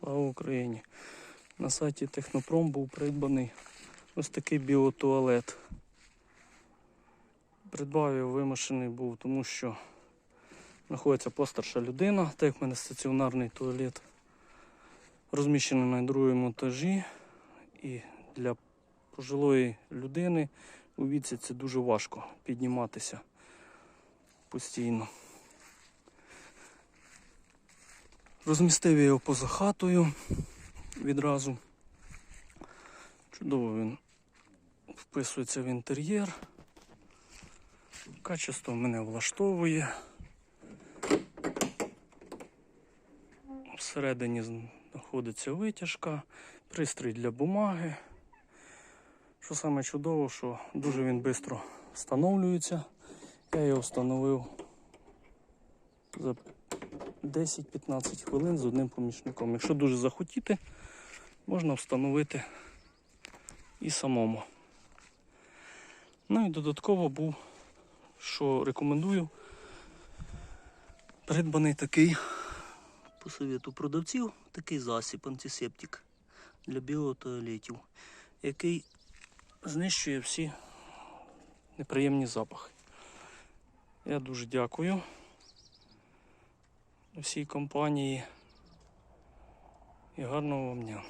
Слава Україні! На сайті Технопром був придбаний ось такий біотуалет. Придбав його вимушений був, тому що знаходиться постарша людина, так як в мене стаціонарний туалет, розміщений на другому етажі. І для пожилої людини у віці це дуже важко підніматися постійно. Розмістив я його поза хатою відразу. Чудово він вписується в інтер'єр. Качество мене влаштовує. Всередині знаходиться витяжка, пристрій для бумаги. Що саме чудово, що дуже він швидко встановлюється. Я його встановив за 10-15 хвилин з одним помічником. Якщо дуже захотіти, можна встановити і самому. Ну і додатково був, що рекомендую, придбаний такий по совету продавців, такий засіб антисептик для біотуалетів, який знищує всі неприємні запахи. Я дуже дякую всій компанії і гарного вам дня.